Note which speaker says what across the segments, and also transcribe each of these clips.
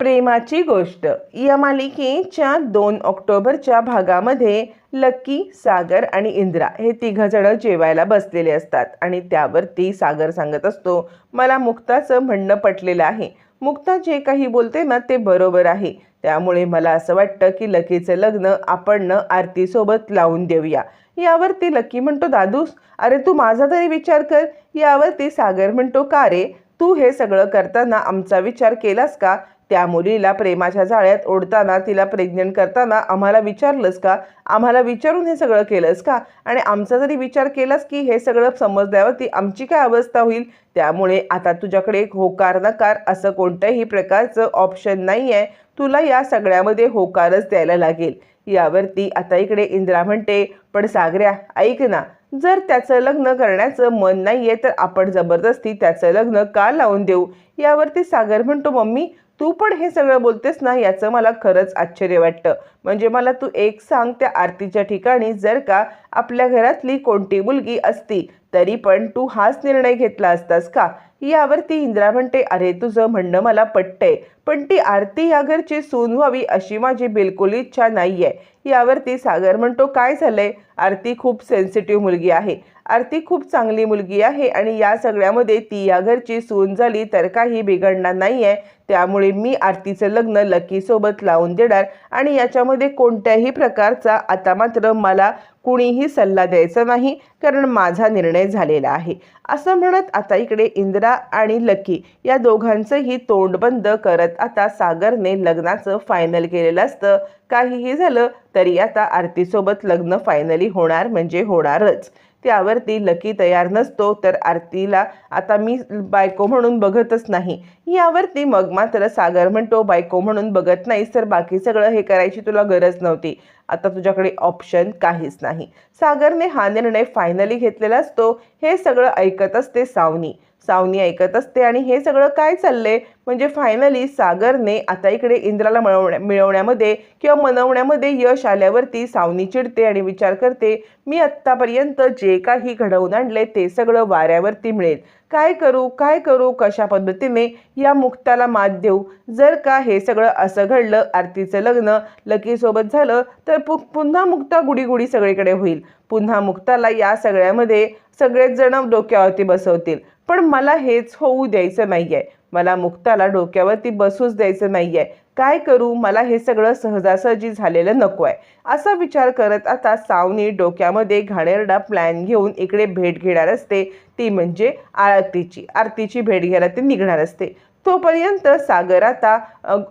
Speaker 1: प्रेमाची गोष्ट. या मालिकेच्या दोन ऑक्टोबरच्या भागामध्ये लक्की सागर आणि इंद्रा हे तिघंजणं जेवायला बसलेले असतात आणि त्यावरती सागर सांगत असतो मला मुक्ताचं म्हणणं पटलेलं आहे. मुक्ता जे काही बोलते ना ते बरोबर आहे. त्यामुळे मला असं वाटतं की लकीचं लग्न आपण न आरतीसोबत लावून देऊया. यावरती लकी म्हणतो दादूस अरे तू माझा तरी विचार कर. यावरती सागर म्हणतो का रे? तू हे सगळं करताना आमचा विचार केलास का? त्या मुलीला प्रेमाच्या जाळ्यात ओढताना तिला प्रेग्नंट करताना आम्हाला विचारलंस का? आम्हाला विचारून हे सगळं केलंस का? आणि आमचा जरी विचार केलास की हे सगळं समजल्यावरती आमची काय अवस्था होईल? त्यामुळे आता तुझ्याकडे होकार नकार असं कोणत्याही प्रकारचं ऑप्शन नाही आहे तुला या सगळ्यामध्ये होकारच द्यायला लागेल. यावरती आता इकडे इंद्रा म्हणते पण सागऱ्या ऐक ना जर त्याचं लग्न करण्याचं मन नाही आहे तर आपण जबरदस्ती त्याचं लग्न का लावून देऊ? यावरती सागर म्हणतो मम्मी तू पण हे सगळं बोलतेस ना याचं मला खरंच आश्चर्य वाटतं. म्हणजे मला तू एक सांग त्या आरतीच्या ठिकाणी जर का आपल्या घरातली कोणती मुलगी असती तरी पण तू हाच निर्णय घेतला असतास का? यावरती इंद्रा म्हणते अरे तुझं म्हणणं मला पटतंय पण ती आरती या घरची सून व्हावी अशी माझी बिलकुल इच्छा नाही आहे यावरती सागर म्हणतो काय झालंय? आरती खूप सेन्सिटिव्ह मुलगी आहे. आरती खूप चांगली मुलगी आहे आणि या सगळ्यामध्ये ती या घरची सून झाली तर काही बिघडणार नाही आहे त्यामुळे मी आरतीचं लग्न लकीसोबत लावून देणार आणि याच्यामध्ये कोणत्याही प्रकारचा आता मात्र मला कुणीही सल्ला द्यायचा नाही कारण माझा निर्णय झालेला आहे. असं म्हणत आता इकडे इंदिरा आणि लकी या दोघांचंही तोंड बंद करत आता सागरने लग्नाचं फायनल केलेलं असतं. काहीही झालं तरी आता आरतीसोबत लग्न फायनली होणार म्हणजे होणारच. त्यावरती लकी तयार नसतो तर आरतीला आता मी बायको म्हणून बघतच नाही. यावरती मग मात्र सागर म्हणतो बायको म्हणून बघत नाहीस तर बाकी सगळं हे करायची तुला गरज नव्हती. आता तुझ्याकडे ऑप्शन काहीच नाही. सागरने हा निर्णय फायनली घेतलेला असतो. हे सगळं ऐकत असते सावनी. सावनी ऐकत असते. आणि हे सगळं काय चाललंय? म्हणजे फायनली सागरने आता इकडे इंद्राला मिळवण्या मिळवण्यामध्ये किंवा मनवण्यामध्ये यश आल्यावरती सावनी चिडते आणि विचार करते मी आत्तापर्यंत जे काही घडवून आणले ते सगळं वाऱ्यावरती मिळेल. काय करू? काय करू? कशा पद्धतीने? या मुक्ताला मात देऊ. जर का हे सगळं असं घडलं आरतीचं लग्न लकीसोबत झालं तर पु पुन्हा मुक्ता गुडीगुडी सगळीकडे होईल. पुन्हा मुक्ताला या सगळ्यामध्ये सगळेच जण डोक्यावरती बसवतील. पण मला हेच होऊ द्यायचं नाही आहे मला मुक्ताला डोक्यावरती बसूच द्यायचं नाही आहे काय करू? मला हे सगळं सहजासहजी झालेलं नको आहे असा विचार करत आता सावनी डोक्यामध्ये घाणेरडा प्लॅन घेऊन इकडे भेट घेणार असते. ती म्हणजे आरतीची. आरतीची भेट घ्यायला ती निघणार असते. तोपर्यंत सागर आता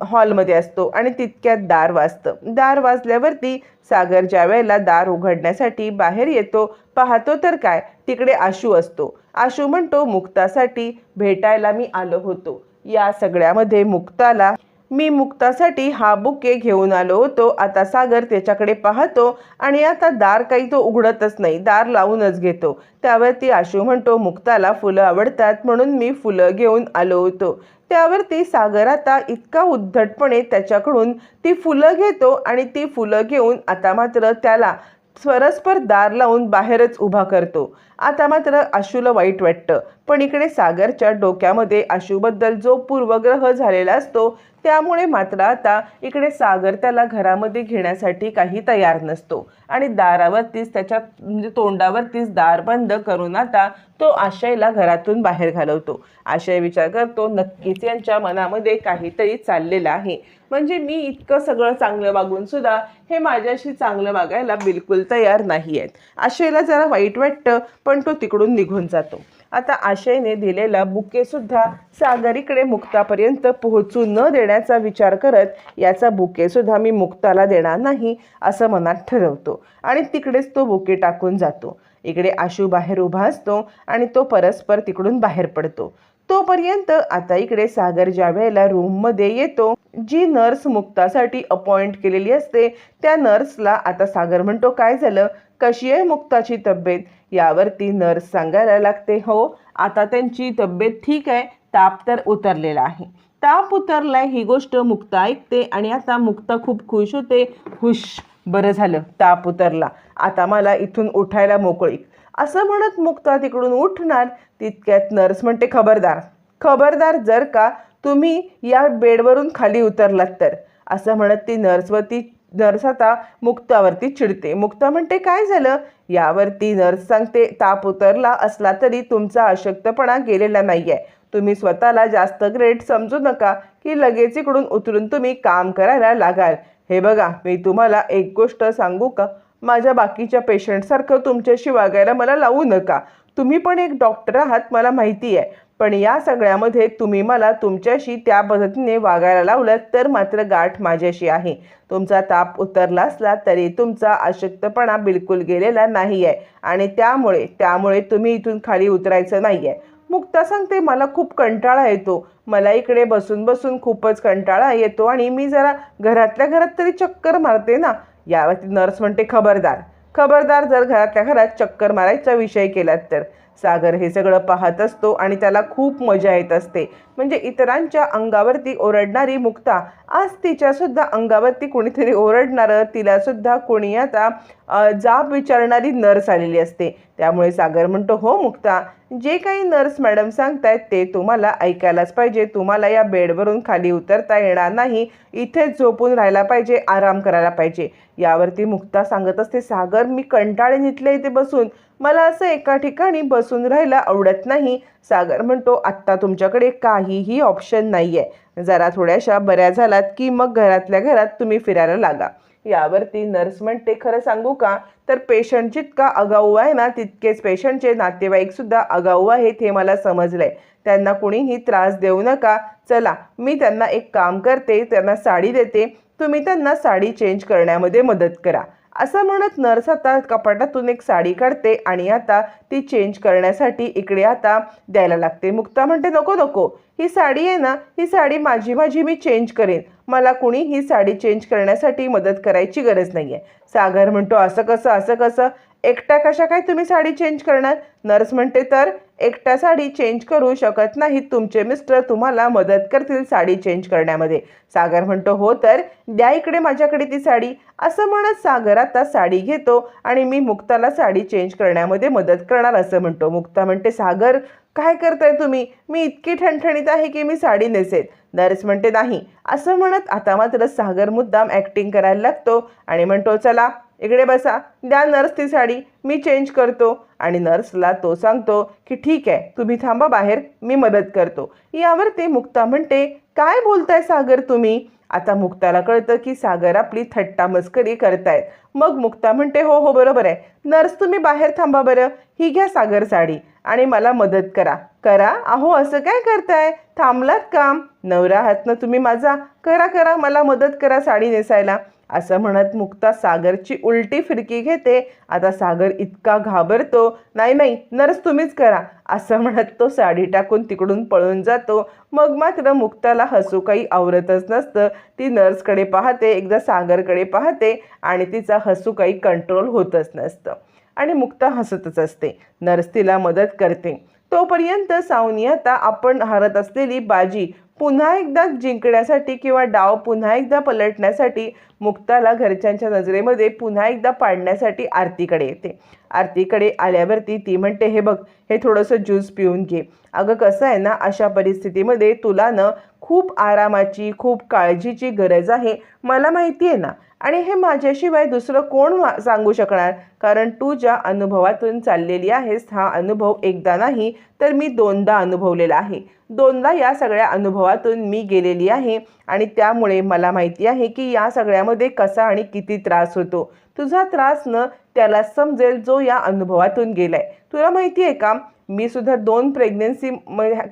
Speaker 1: हॉलमध्ये असतो आणि तितक्यात दार वाजतं. दार वाजल्यावरती सागर ज्या वेळेला दार उघडण्यासाठी बाहेर येतो पाहतो तर काय? तिकडे आशू असतो. आशू म्हणतो मुक्तासाठी भेटायला मी आलो होतो. या सगळ्यामध्ये मुक्ताला मी मुक्तासाठी हा बुके घेऊन आलो होतो. आता सागर त्याच्याकडे पाहतो आणि आता दार काही तो उघडतच नाही. दार लावूनच घेतो. त्यावरती आशू म्हणतो मुक्ताला फुलं आवडतात म्हणून मी फुलं घेऊन आलो होतो. त्यावरती सागर आता इतका उद्धटपणे त्याच्याकडून ती फुलं घेतो आणि ती फुलं घेऊन आता मात्र त्याला परस्पर दार लावून बाहेरच उभा करतो. आता मात्र आशूला वाईट वाटतं. पण इकडे सागरच्या डोक्यामध्ये आशूबद्दल जो पूर्वग्रह झालेला असतो त्यामुळे मात्र आता इकडे सागर त्याला घरामध्ये घेण्यासाठी काही तयार नसतो. आणि दारावरतीच त्याच्या म्हणजे तोंडावरतीच दार बंद करून आता तो आशयला घरातून बाहेर घालवतो. आशय विचार करतो नक्कीच यांच्या मनामध्ये काहीतरी चाललेलं आहे. म्हणजे मी इतकं सगळं चांगलं वागून सुद्धा हे माझ्याशी चांगलं वागायला बिलकुल तयार नाही आहेत आशयला जरा वाईट वाटतं पण तो तिकडून निघून जातो. आता आशयने दिलेला बुकेसुद्धा सागरीकडे मुक्तापर्यंत पोहोचू न देण्याचा विचार करत याचा बुकेसुद्धा मी मुक्ताला देणार नाही असं मनात ठरवतो. आणि तिकडेच तो बुके टाकून जातो. इकडे आशू बाहेर उभा असतो आणि तो परस्पर तिकडून बाहेर पडतो. तोपर्यंत आता इकडे सागर ज्या वेळेला रूममध्ये येतो जी नर्स मुक्तासाठी अपॉइंट केलेली असते त्या नर्सला आता सागर म्हणतो काय झालं? कशी आहे मुक्ताची तब्येत? यावरती नर्स सांगायला लागते हो आता त्यांची तब्येत ठीक आहे ताप तर उतरलेला आहे. ताप उतरलाय ही गोष्ट मुक्ता ऐकते आणि आता मुक्ता खूप खुश होते. खुश बरं झालं ताप उतरला. आता मला इथून उठायला मोकळी. असं म्हणत मुक्ता तिकडून उठणार. तितक्यात नर्स म्हणते खबरदार खबरदार जर का तुम्ही या बेडवरून खाली उतरलात तर. असं म्हणत ती नर्सवरती नर्स आता मुक्तावरती चिडते. मुक्ता म्हणते काय झालं? यावरती नर्स सांगते ताप उतरला असला तरी तुमचा अशक्तपणा गेलेला नाही आहे तुम्ही स्वतःला जास्त ग्रेट समजू नका की लगेच इकडून उतरून तुम्ही काम करायला लागाल. हे बघा मी तुम्हाला एक गोष्ट सांगू का? माझ्या बाकीच्या पेशंटसारखं तुमच्याशी वागायला मला लावू नका. तुम्ही पण एक डॉक्टर आहात मला माहिती आहे पण या सगळ्यामध्ये तुम्ही मला तुमच्याशी त्या पद्धतीने वागायला लावलं तर मात्र गाठ माझ्याशी आहे. तुमचा ताप उतरला असला तरी तुमचा अशक्तपणा बिलकुल गेलेला नाही आहे आणि त्यामुळे त्यामुळे तुम्ही इथून खाली उतरायचं नाही आहे मुक्ता सांगते मला खूप कंटाळा येतो. मला इकडे बसून बसून खूपच कंटाळा येतो आणि मी जरा घरातल्या घरात तरी चक्कर मारते ना. यावरती नर्स म्हणते खबरदार. खबरदार जर घरातल्या घरात चक्कर मारायचा विषय केलात तर. सागर हे सगळं पाहत असतो आणि त्याला खूप मजा येत असते. म्हणजे इतरांच्या अंगावरती ओरडणारी मुक्ता आज तिच्यासुद्धा अंगावरती कोणीतरी ओरडणारं तिलासुद्धा कोणी आता जाब विचारणारी नर्स आलेली असते. त्यामुळे सागर म्हणतो हो मुक्ता जे काही नर्स मॅडम सांगतायत ते तुम्हाला ऐकायलाच पाहिजे. तुम्हाला या बेडवरून खाली उतरता येणार नाही. इथेच झोपून राहायला पाहिजे आराम करायला पाहिजे. यावरती मुक्ता सांगत असते सागर मी कंटाळे निघले इथे बसून मला असं एका ठिकाणी बसून राहायला आवडत नाही. सागर म्हणतो आत्ता तुमच्याकडे काहीही ऑप्शन नाही आहे जरा थोड्याशा बऱ्या झालात की मग घरातल्या घरात तुम्ही फिरायला लागा. यावरती नर्स म्हणते खरं सांगू का? तर पेशंट जितका आगाऊ आहे ना तितकेच पेशंटचे नातेवाईक सुद्धा आगाऊ आहेत हे मला समजलंय. त्यांना कुणीही त्रास देऊ नका. चला मी त्यांना एक काम करते त्यांना साडी देते. तुम्ही त्यांना साडी चेंज करण्यामध्ये मदत करा. असं म्हणत नर्स आता कपाटातून एक साडी काढते आणि आता ती चेंज करण्यासाठी इकडे आता द्यायला लागते. मुक्ता म्हणते नको नको. ही साडी आहे ना ही साडी माझी माझी मी चेंज करेन. मला कुणी ही साडी चेंज करण्यासाठी मदत करायची गरज नाही आहे सागर म्हणतो असं कसं असं कसं? एकट्या कशा काय तुम्ही साडी चेंज करणार? नर्स म्हणते तर एकटा साडी चेंज करू शकत नाहीत तुमचे मिस्टर. तुम्हाला मदत करतील साडी चेंज करण्यामध्ये. सागर म्हणतो हो तर द्या इकडे माझ्याकडे ती साडी. असं म्हणत सागर आता साडी घेतो आणि मी मुक्ताला साडी चेंज करण्यामध्ये मदत करणार असं म्हणतो. मुक्ता म्हणते सागर काय करताय तुम्ही? मी इतकी ठणठणीत आहे की मी साडी नेसेन. नर्स म्हणते नाही. असं म्हणत आता मात्र सागर मुद्दाम ॲक्टिंग करायला लागतो आणि म्हणतो चला इकडे बसा. द्या नर्स ती साडी. मी चेंज करतो. आणि नर्सला तो सांगतो की ठीक आहे तुम्ही थांबा बाहेर. मी मदत करतो. यावर ते मुक्ता म्हणते काय बोलताय सागर तुम्ही? आता मुक्ताला कळतं की सागर आपली थट्टा मस्करी करतायत. मग मुक्ता म्हणते हो हो बरोबर आहे. नर्स तुम्ही बाहेर थांबा बरं. ही घ्या सागर साडी आणि मला मदत करा. करा? अहो असं काय करताय? थांबलात काम? नवरा आहात ना तुम्ही माझा. करा करा मला मदत करा साडी नेसायला. असं म्हणत मुक्ता सागरची उलटी फिरकी घेते. आता सागर इतका घाबरतो नाही नाही नर्स तुम्हीच करा असं म्हणत तो साडी टाकून तिकडून पळून जातो. मग मात्र मुक्ताला हसू काही आवरतच नसतं. ती नर्सकडे पाहते एकदा सागरकडे पाहते आणि तिचा हसू काही कंट्रोल होतच नसतं. आणि मुक्ता हसतच असते. नर्स तिला मदत करते. तोपर्यंत सावनी आता आपण हारत असलेली बाजी पुन्हा एकदा जिंकण्यासाठी किंवा डाव पुन्हा एकदा पलटण्यासाठी मुक्ताला घरच्यांच्या नजरेमध्ये पुन्हा एकदा पाडण्यासाठी आरतीकडे येते. आरतीकडे आल्यावरती ती म्हणते हे बघ हे थोडंसं ज्यूस पिऊन घे. अगं कसं आहे ना अशा परिस्थितीमध्ये तुला न खूप आरामाची खूप काळजीची गरज आहे. मला माहिती आहे ना? आणि हे माझ्याशिवाय दुसरं कोण सांगू शकणार? कारण तू ज्या अनुभवातून चाललेली आहेस हा अनुभव एकदा नाही तर मी दोनदा अनुभवलेला आहे. दोनदा या सगळ्या अनुभवातून मी गेलेली आहे आणि त्यामुळे मला माहिती आहे की या सगळ्यामध्ये कसा आणि किती त्रास होतो. तुझा त्रास न त्याला समजेल जो या अनुभवातून गेलाय. तुला माहिती आहे का? मी सुद्धा दोन प्रेग्नेन्सी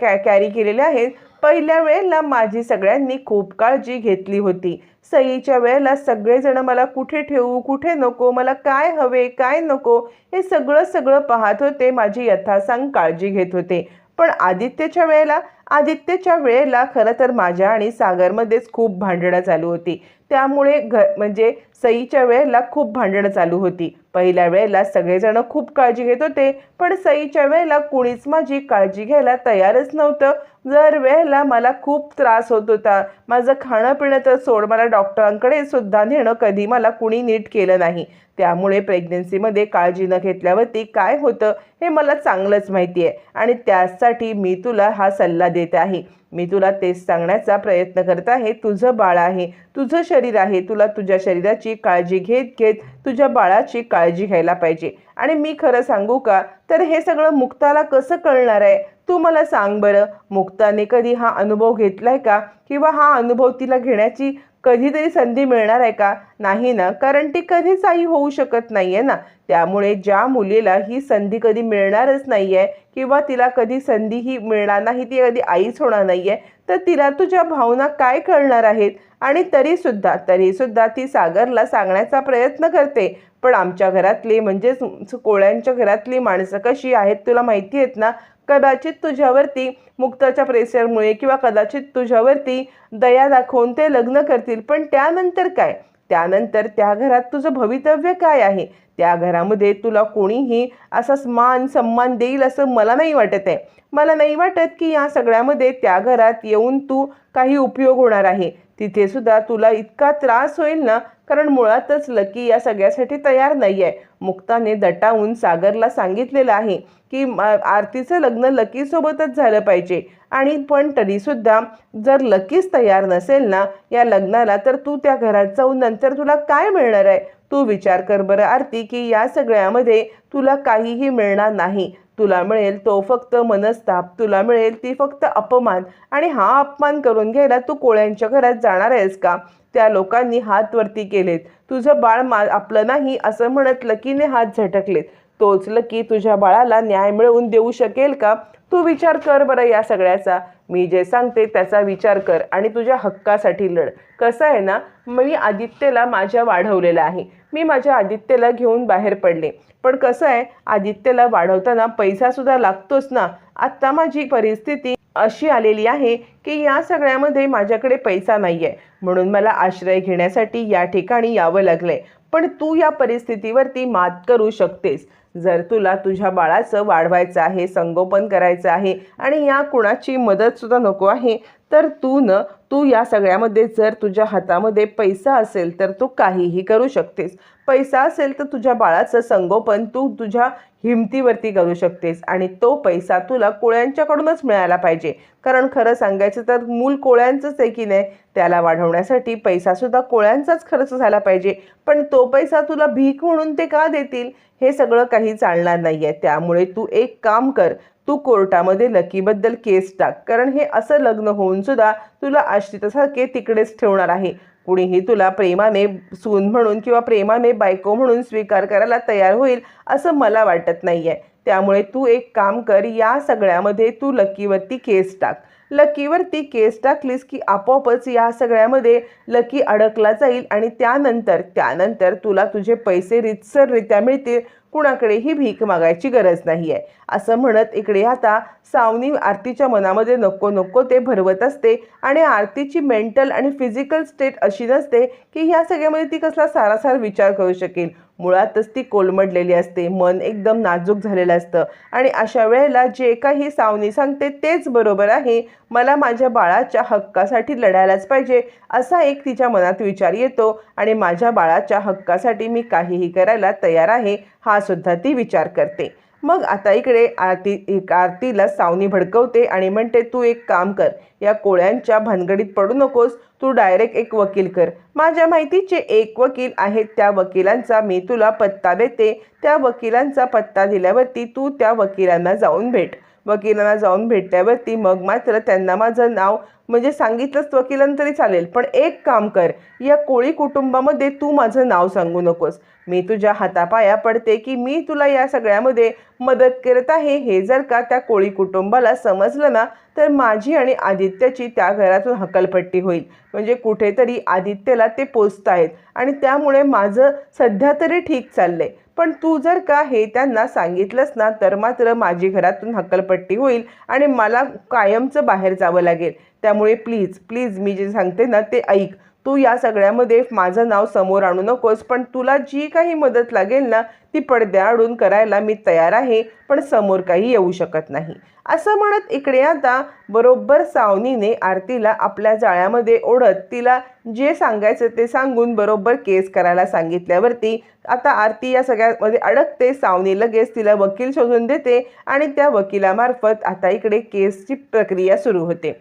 Speaker 1: कॅ कॅरी केलेल्या आहेत. पहिल्या वेळेला माझी सगळ्यांनी खूप काळजी घेतली होती. सईच्या वेळेला सगळेजण मला कुठे ठेवू कुठे नको मला काय हवे काय नको हे सगळं सगळं पाहत होते. माझी यथासांग काळजी घेत होते. पण आदित्यच्या वेळेला आदित्यच्या वेळेला खरं तर माझ्या आणि सागरमध्येच खूप भांडणं चालू होती. त्यामुळे घ म्हणजे सईच्या वेळेला खूप भांडणं चालू होती. पहिल्या वेळेला सगळेजण खूप काळजी घेत होते पण सईच्या वेळेला कुणीच माझी काळजी घ्यायला तयारच नव्हतं. जर वेळेला मला खूप त्रास होत होता. माझं खाणं पिणं तर सोड मला डॉक्टरांकडे सुद्धा नेणं कधी मला कुणी नीट केलं नाही. त्यामुळे प्रेग्नन्सीमध्ये काळजी न घेतल्यावरती काय होतं हे मला चांगलंच माहिती आहे. आणि त्यासाठी मी तुला हा सल्ला देत आहे. मी तुला तेच सांगण्याचा प्रयत्न करत आहे. तुझं बाळ आहे. तुझं शरीर आहे. तुला तुझ्या शरीराची काळजी घेत घेत तुझ्या बाळाची काळजी घ्यायला पाहिजे. आणि मी खरं सांगू का? तर हे सगळं मुक्ताला कसं कळणार आहे? तू मला सांग बरं. मुक्ताने कधी हा अनुभव घेतलाय का? किंवा हा अनुभव तिला घेण्याची कधीतरी संधी मिळणार आहे का? नाही ना. कारण ती कधीच आई होऊ शकत नाही आहे ना. त्यामुळे ज्या मुलीला ही संधी कधी मिळणारच नाही आहे किंवा तिला कधी संधी ही मिळणार नाही ती कधी आईच होणार नाही आहे तर तिला तुझ्या भावना काय कळणार आहेत? आणि तरीसुद्धा तरीसुद्धा ती सागरला सांगण्याचा प्रयत्न करते. पण आमच्या घरातली म्हणजेच कोळ्यांच्या घरातली माणसं कशी आहेत तुला माहिती आहेत ना? कदाचित तुझ्यावरती मुक्ताच्या प्रेशरमुळे किंवा कदाचित तुझ्यावरती दया दाखवून ते लग्न करतील. पण त्यानंतर काय? त्यानंतर त्या घरात तुझं भवितव्य काय आहे? त्या घरामध्ये तुला कोणीही असा मान सन्मान देईल असं मला नाही वाटत आहे. मला नाही वाटत की या सगळ्यामध्ये त्या घरात येऊन तू काही उपयोग होणार आहे. तिथे सुद्धा तुला इतका त्रास होईल ना? कारण मुळातच लकी या सगळ्यासाठी तयार नाही आहे मुक्ताने दटावून सागरला सांगितलेलं आहे की आरतीचं लग्न लकीसोबतच झालं पाहिजे. आणि पण तरीसुद्धा जर लकीच तयार नसेल ना या लग्नाला तर तू त्या घरात जाऊन नंतर तुला काय मिळणार आहे? तू विचार कर बरं आरती की या सगळ्यामध्ये तुला काहीही मिळणार नाही. तुला मिळेल तो फक्त मनस्ताप तुला मिळेल ती फक्त अपमान. आणि हा अपमान करून घ्यायला तू कोळ्यांच्या घरात जाणार आहेस का? त्या लोकांनी हात वरती केलेत. तुझं बाळ मा आपलं नाही असं म्हणत लकीने हात झटकलेत. टोचलं की तुझ्या बाळाला न्याय मिळवून देऊ शकेल का? तू विचार कर बरं या सगळ्याचा. मी जे सांगते त्याचा विचार कर आणि तुझ्या हक्कासाठी लढ. कसं आहे ना मी आदित्यला माझ्या वाढवलेलं आहे. मी माझ्या आदित्यला घेऊन बाहेर पडले. पण कसं आहे आदित्यला वाढवताना पैसासुद्धा लागतोच ना. आत्ता माझी परिस्थिती अशी आलेली आहे की या सगळ्यामध्ये माझ्याकडे पैसा नाही आहे म्हणून मला आश्रय घेण्यासाठी या ठिकाणी यावं लागलंय. पण तू या परिस्थितीवरती मात करू शकतेस. जर तुला तुझ्या बाळाचं वाढवायचं आहे संगोपन करायचं आहे आणि या कुणाची मदतसुद्धा नको आहे तर तू न तू या सगळ्यामध्ये जर तुझ्या हातामध्ये पैसा असेल तर तू काहीही करू शकतेस. पैसा असेल तर तुझ्या बाळाचं संगोपन तू तुझ्या हिमतीवरती करू शकतेस आणि तो पैसा तुला कोळ्यांच्याकडूनच मिळाला पाहिजे. कारण खरं सांगायचं तर मूल कोळ्यांचंच आहे की नाही त्याला वाढवण्यासाठी पैसासुद्धा कोळ्यांचाच खर्च झाला पाहिजे. पण तो पैसा तुला भीक म्हणून ते का देतील? हे सगळं काही चालणार नाही आहे त्यामुळे तू एक काम कर तू कोर्टामध्ये लकीबद्दल केस टाक. कारण हे असं लग्न होऊन सुद्धा तुला आश्रितासारखे तिकडेच ठेवणार आहे. कुणीही तुला प्रेमाने सून म्हणून किंवा प्रेमाने बायको म्हणून स्वीकार करायला तयार होईल असं मला वाटत नाही आहे त्यामुळे तू एक काम कर या सगळ्यामध्ये तू लकीवरती केस टाक. लकीवरती केस टाकलीस की आपोआपच या सगळ्यामध्ये लकी अडकला जाईल आणि त्यानंतर त्यानंतर तुला तुझे पैसे रितसररित्या मिळतील. कुणाकडेही भीक मागायची गरज नाही आहे असं म्हणत इकडे आता सावनी आरतीच्या मनामध्ये नको नको ते भरवत असते आणि आरतीची मेंटल आणि फिजिकल स्टेट अशी नसते की ह्या सगळ्यामध्ये ती कसला सारासार विचार करू शकेल. मुळातच ती कोलमडलेली असते मन एकदम नाजूक झालेलं असतं आणि अशा वेळेला जे काही सावनी सांगते तेच बरोबर आहे. मला माझ्या बाळाच्या हक्कासाठी लढायलाच पाहिजे असा एक तिच्या मनात विचार येतो आणि माझ्या बाळाच्या हक्कासाठी मी काहीही करायला तयार आहे हा सुद्धा ती विचार करते. मग आता इकडे आरती आरतीला सावनी भडकवते आणि म्हणते तू एक काम कर या कोळ्यांच्या भानगडीत पडू नकोस. तू डायरेक्ट एक वकील कर. माझ्या माहितीचे एक वकील आहेत त्या वकिलांचा मी तुला पत्ता देते. त्या वकिलांचा पत्ता दिल्यावरती तू त्या वकिलांना जाऊन भेट. वकिलांना जाऊन भेटल्यावरती मग मात्र त्यांना माझं नाव म्हणजे सांगितलंच वकिलांना तरी चालेल. पण एक काम कर या कोळी कुटुंबामध्ये तू माझं नाव सांगू नकोस. मी तुझ्या हातापाया पडते की मी तुला या सगळ्यामध्ये मदत करत आहे. हे जर का त्या कोळी कुटुंबाला समजलं ना तर माझी आणि आदित्याची त्या घरातून हकलपट्टी होईल. म्हणजे कुठेतरी आदित्यला ते पोचत आहेत आणि त्यामुळे माझं सध्या तरी ठीक चाललंय. पण तू जर का हे त्यांना सांगितलंस ना तर मात्र माझी घरातून हक्कलपट्टी होईल आणि मला कायमचं बाहेर जावं लागेल. त्यामुळे प्लीज प्लीज मी जे सांगते ना ते ऐक. तू या सगळ्यामध्ये माझं नाव समोर आणू नकोस पण तुला जी काही मदत लागेल ना ती पडद्याआडून करायला मी तयार आहे पण समोर काही येऊ शकत नाही. असं म्हणत इकडे आता बरोबर सावनीने आरतीला आपल्या जाळ्यामध्ये ओढत तिला जे सांगायचं ते सांगून बरोबर केस करायला सांगितल्यावरती आता आरती या सगळ्यामध्ये अडकते सावनी लगेच तिला वकील शोधून देते आणि त्या वकिलामार्फत आता इकडे केसची प्रक्रिया सुरू होते.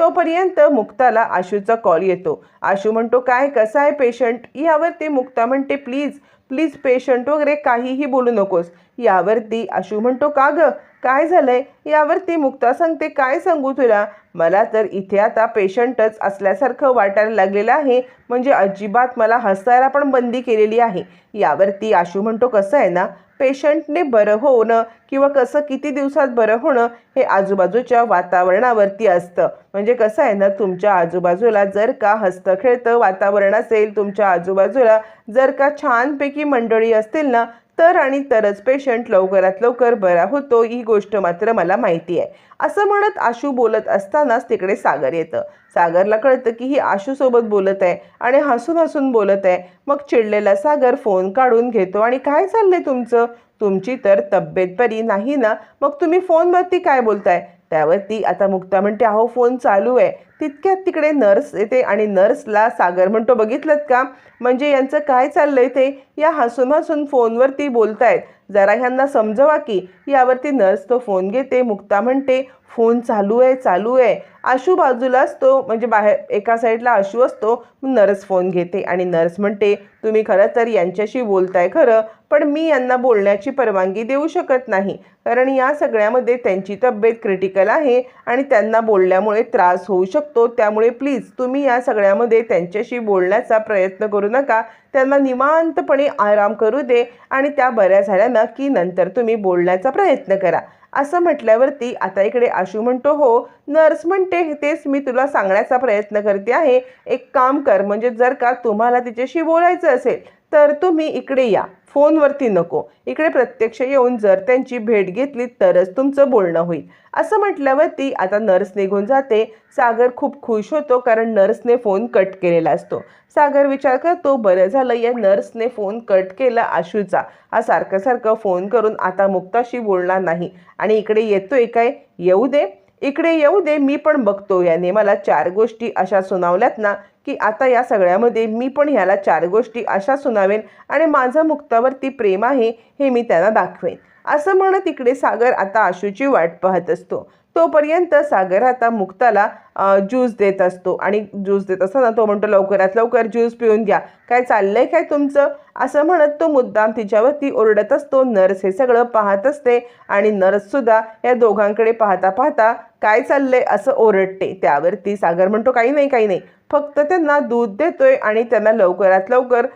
Speaker 1: तोपर्यंत मुक्ताला आशूचा कॉल येतो. आशू म्हणतो काय? कसा आहे पेशंट यावरती मुक्ता म्हणते प्लीज प्लीज पेशंट वगैरे काहीही बोलू नकोस. यावरती आशू म्हणतो का ग? काय झालंय? यावरती मुक्ता सांगते काय सांगू तुला? मला तर इथे आता पेशंटच असल्यासारखं वाटायला लागलेलं आहे. म्हणजे अजिबात मला हसायला पण बंदी केलेली आहे. यावरती आशू म्हणतो कसं आहे ना? पेशंटने बरं होणं किंवा कसं किती दिवसात बरं होणं हे आजूबाजूच्या वातावरणावरती असतं. म्हणजे कसं आहे ना? तुमच्या आजूबाजूला जर का हस्तखेळतं वातावरण असेल तुमच्या आजूबाजूला जर का छानपैकी मंडळी असतील ना तर आणि तरच पेशंट लवकरात लवकर बरा होतो ही गोष्ट मात्र मला माहिती आहे. असं म्हणत आशू बोलत असतानाच तिकडे सागर येतं. सागरला कळतं की ही आशूसोबत बोलत आहे आणि हसून हसून बोलत आहे. मग चिडलेला सागर फोन काढून घेतो आणि काय चाललंय तुमचं? तुमची तर तब्येत बरी नाही ना? मग तुम्ही फोनवरती काय बोलताय? त्यावरती आता मुक्ता म्हणते अहो फोन चालू आहे. तितक्यात तिकडे नर्स येते आणि नर्सला सागर म्हणतो बघितलं का? म्हणजे यांचं काय चाललंय ते? या हसून हसून फोनवरती बोलतायत. जरा ह्यांना समजवा की यावरती नर्स तो फोन घेते मुक्ता म्हणते फोन चालू आहे चालू आहे. आशू बाजूलाच तो म्हणजे बाहेर एका साईडला आशू असतो नर्स फोन घेते आणि नर्स म्हणते तुम्ही खरं तर यांच्याशी बोलताय खरं पण मी यांना बोलण्याची परवानगी देऊ शकत नाही. कारण या सगळ्यामध्ये त्यांची तब्येत क्रिटिकल आहे आणि त्यांना बोलल्यामुळे त्रास होऊ शकतो. त्यामुळे प्लीज तुम्ही या सगळ्यामध्ये त्यांच्याशी बोलण्याचा प्रयत्न करू नका. त्यांना निवांतपणे आराम करू दे आणि त्या बऱ्या झाल्या ना की नंतर तुम्ही बोलण्याचा प्रयत्न करा. असं म्हटल्यावरती आता इकडे आशू म्हणतो हो नर्स म्हणते तेच मी तुला सांगण्याचा प्रयत्न करते आहे. एक काम कर म्हणजे जर का तुम्हाला तिच्याशी बोलायचं असेल तर तुम्ही इकडे या. फोनवरती नको. इकडे प्रत्यक्ष येऊन जर त्यांची भेट घेतली तरच तुमचं बोलणं होईल. असं म्हटल्यावरती आता नर्स निघून जाते. सागर खूप खुश होतो कारण नर्सने फोन कट केलेला असतो. सागर विचार करतो बरं झालं या नर्सने फोन कट केला आशूचा. हा सारखं सारखं फोन करून आता मुक्ताशी बोलणार नाही. आणि इकडे येतोय काय? येऊ दे. इकडे येऊ दे मी पण बघतो याने. मला चार गोष्टी अशा सुनावल्यात ना की आता या सगळ्यामध्ये मी पण ह्याला चार गोष्टी अशा सुनावेन आणि माझं मुक्तावरती प्रेम आहे हे मी त्यांना दाखवेन. असं म्हणत इकडे सागर आता आशूची वाट पाहत असतो. तोपर्यंत सागर आता मुक्ताला ज्यूस देत असतो. आणि ज्यूस देत असताना तो म्हणतो लवकरात लवकर ज्यूस पिऊन घ्या. काय चाललंय काय तुमचं? असं म्हणत तो मुद्दाम तिच्यावरती ओरडत असतो. नर्स हे सगळं पाहत असते. आणि नर्ससुद्धा या दोघांकडे पाहता पाहता काय चाललंय असं ओरडते. त्यावरती सागर म्हणतो काही नाही काही नाही. फक्त त्यांना दूध देतोय आणि त्यांना लवकरात लवकर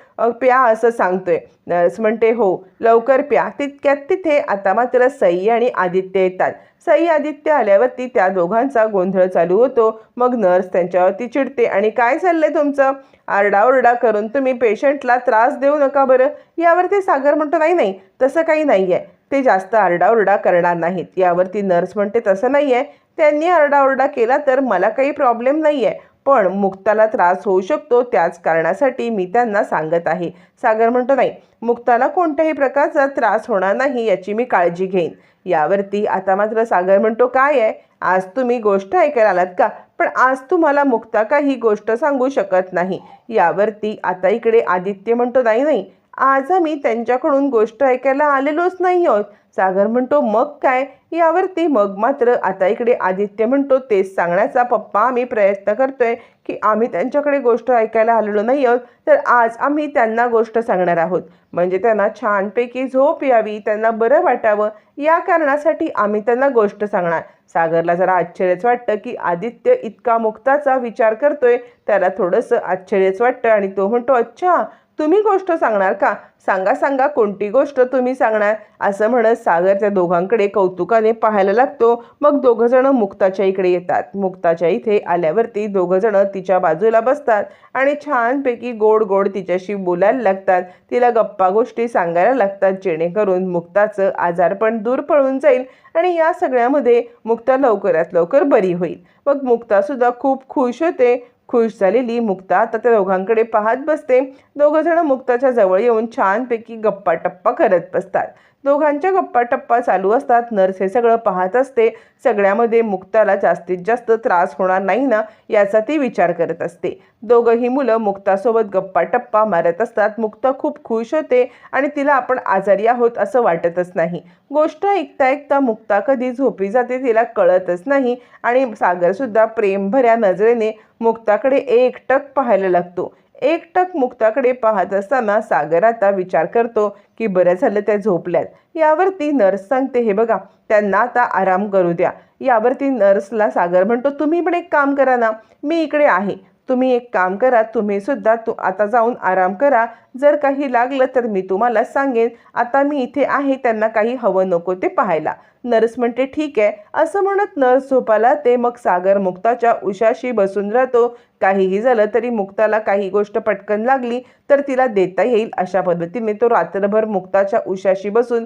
Speaker 1: प्या असं सांगतोय. नर्स म्हणते हो लवकर प्या. तितक्यात तिथे आता मात्र सई आणि आदित्य येतात. सई आदित्य आल्यावरती त्या दोघांचा गोंधळ चालू होतो. मग नर्स त्यांच्यावरती चिडते आणि काय चाललंय तुमचं? आरडाओरडा करून तुम्ही पेशंटला त्रास देऊ नका बरं. यावरती सागर म्हणतो नाही नाही तसं काही नाही आहे ते जास्त आरडाओरडा करणार नाहीत. यावरती नर्स म्हणते तसं नाही आहे त्यांनी आरडाओरडा केला तर मला काही प्रॉब्लेम नाही आहे पण मुक्ताला त्रास होऊ शकतो त्याच कारणासाठी मी त्यांना सांगत आहे. सागर म्हणतो नाही मुक्ताला कोणत्याही प्रकारचा त्रास होणार नाही याची मी काळजी घेईन. यावरती आता मात्र सागर म्हणतो काय आहे? आज तुम्ही गोष्ट ऐकायला आलात का? पण आज तुम्हाला मुक्ता काही गोष्ट सांगू शकत नाही. यावरती आता इकडे आदित्य म्हणतो नाही नाही आज आम्ही त्यांच्याकडून गोष्ट ऐकायला आलेलोच नाही आहोत. सागर म्हणतो मग काय? यावरती मग मात्र आता इकडे आदित्य म्हणतो तेच सांगण्याचा पप्पा आम्ही प्रयत्न करतोय की आम्ही त्यांच्याकडे गोष्ट ऐकायला आलेलो नाही आहोत तर आज आम्ही त्यांना गोष्ट सांगणार आहोत. म्हणजे त्यांना छानपैकी झोप यावी त्यांना बरं वाटावं या कारणासाठी आम्ही त्यांना गोष्ट सांगणार. सागरला जरा आश्चर्यच वाटतं की आदित्य इतका मुक्ताचा विचार करतोय त्याला थोडंसं आश्चर्यच वाटतं आणि तो म्हणतो अच्छा तुम्ही गोष्ट सांगणार का? सांगा सांगा कोणती गोष्ट तुम्ही सांगणार? असं म्हणत सागर त्या दोघांकडे कौतुकाने पाहायला लागतो. मग दोघंजणं मुक्ताच्या इकडे येतात. मुक्ताच्या इथे आल्यावरती दोघंजणं तिच्या बाजूला बसतात आणि छानपैकी गोड गोड तिच्याशी बोलायला लागतात. तिला गप्पा गोष्टी सांगायला लागतात जेणेकरून मुक्ताचं आजारपण दूर पळून जाईल आणि या सगळ्यामध्ये मुक्ता लवकरात लवकर बरी होईल. मग मुक्तासुद्धा खूप खुश होते. खुश झालेली मुक्ता आता त्या दोघांकडे पाहत बसते. दोघंजणं मुक्ताच्या जवळ येऊन छानपैकी गप्पा टप्पा करत बसतात. दोघांच्या गप्पा टप्पा चालू असतात. नर्स हे सगळं पाहत असते. सगळ्यामध्ये मुक्ताला जास्तीत जास्त त्रास होणार नाही ना याचा ती विचार करत असते. दोघंही मुलं मुक्तासोबत गप्पा टप्पा मारत असतात. मुक्ता खूप खुश होते आणि तिला आपण आजारी आहोत असं वाटतच नाही. गोष्ट ऐकता ऐकता मुक्ता कधी झोपी जाते तिला कळतच नाही आणि सागरसुद्धा प्रेमभऱ्या नजरेने मुक्ताकडे एकटक पाहायला लागतो. एकटक मुक्ताकडे पाहत असताना सागर आता विचार करतो की बरं झालं त्या झोपल्यात. यावरती नर्स सांगते हे बघा त्यांना आता आराम करू द्या. यावरती नर्सला सागर म्हणतो तुम्ही पण एक काम करा ना मी इकडे आहे. तुम्ही एक काम करा तुम्ही सुद्धा तू आता जाऊन आराम करा. जर काही लागलं तर मी तुम्हाला सांगेन. आता मी इथे आहे त्यांना काही हवं नको ते पाहायला. नर्स म्हणते ठीक आहे. असं म्हणत नर्स झोपाला ते मग सागर मुक्ताच्या उशाशी बसून राहतो. काहीही झालं तरी मुक्ताला काही गोष्ट पटकन लागली तर तिला देता येईल अशा पद्धतीने तो रात्रभर मुक्ताच्या उशाशी बसून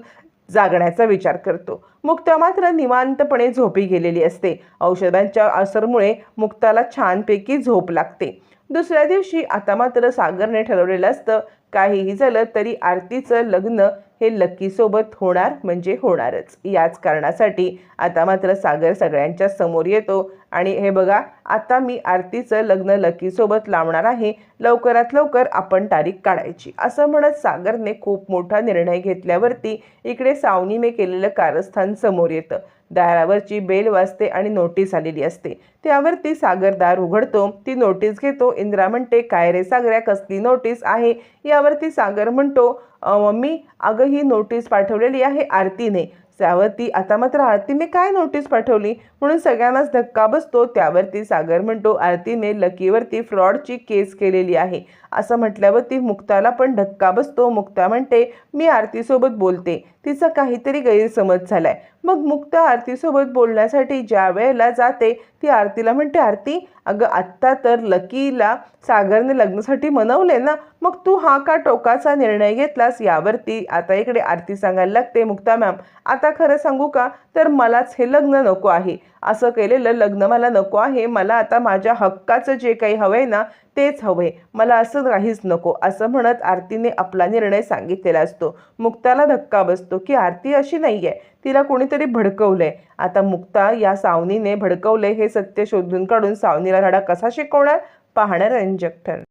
Speaker 1: जागण्याचा विचार करतो. मुक्ता मात्र निवांतपणे झोपी गेलेली असते. औषधांच्या असरमुळे मुक्ताला छानपैकी झोप लागते. दुसऱ्या दिवशी आता मात्र सागरने ठरवलेलं असतं काहीही झालं तरी आरतीचं लग्न हे लक्कीसोबत होणार म्हणजे होणारच. याच कारणासाठी आता मात्र सागर सगळ्यांच्या समोर येतो. आणि हे बघा आता मी आरतीचं लग्न लकीसोबत लावणार आहे. लवकरात लवकर आपण तारीख काढायची. असं म्हणत सागरने खूप मोठा निर्णय घेतल्यावरती इकडे सावनीने केलेलं कारस्थान समोर येतं. दारावरची बेल वाजते आणि नोटीस आलेली असते. त्यावरती सागर दार उघडतो. ती नोटीस घेतो. इंद्रा म्हणते काय रे सागऱ्या कसली नोटीस आहे? यावरती सागर म्हणतो मम्मी अगं ही नोटीस पाठवलेली आहे आरतीने. त्यावरती आता मात्र आरतीने काय नोटीस पाठवली? म्हणून सगळ्यांनाच धक्का बसतो. त्यावरती सागर म्हणतो आरतीने लकीवरती फ्रॉडची केस केलेली आहे. असं म्हटल्यावरती मुक्ताला पण धक्का बसतो. मुक्ता म्हणते मी आरतीसोबत बोलते. तिचा काहीतरी गैरसमज झालाय. मग मुक्ता आरतीसोबत बोलण्यासाठी ज्या वेळेला जाते ती आरतीला म्हणते आरती अगं आत्ता तर लकीला सागरने लग्नासाठी मनवले ना मग तू हा का टोकाचा निर्णय घेतलास? यावरती आता इकडे आरती सांगायला लागते मुक्ता मॅम. आता खरं सांगू का? तर मलाच हे लग्न नको आहे. असं केलेलं लग्न मला नको आहे. मला आता माझ्या हक्काचं जे काही हवंय ना तेच हवे. मला असं काहीच नको. असं म्हणत आरतीने आपला निर्णय सांगितलेला असतो. मुक्ताला धक्का बसतो की आरती अशी नाही आहे तिला कोणीतरी भडकवलंय. आता मुक्ता या सावनीने भडकवले हे सत्य शोधून काढून सावनीला धडा कसा शिकवणार? पाहणार रंजक ठर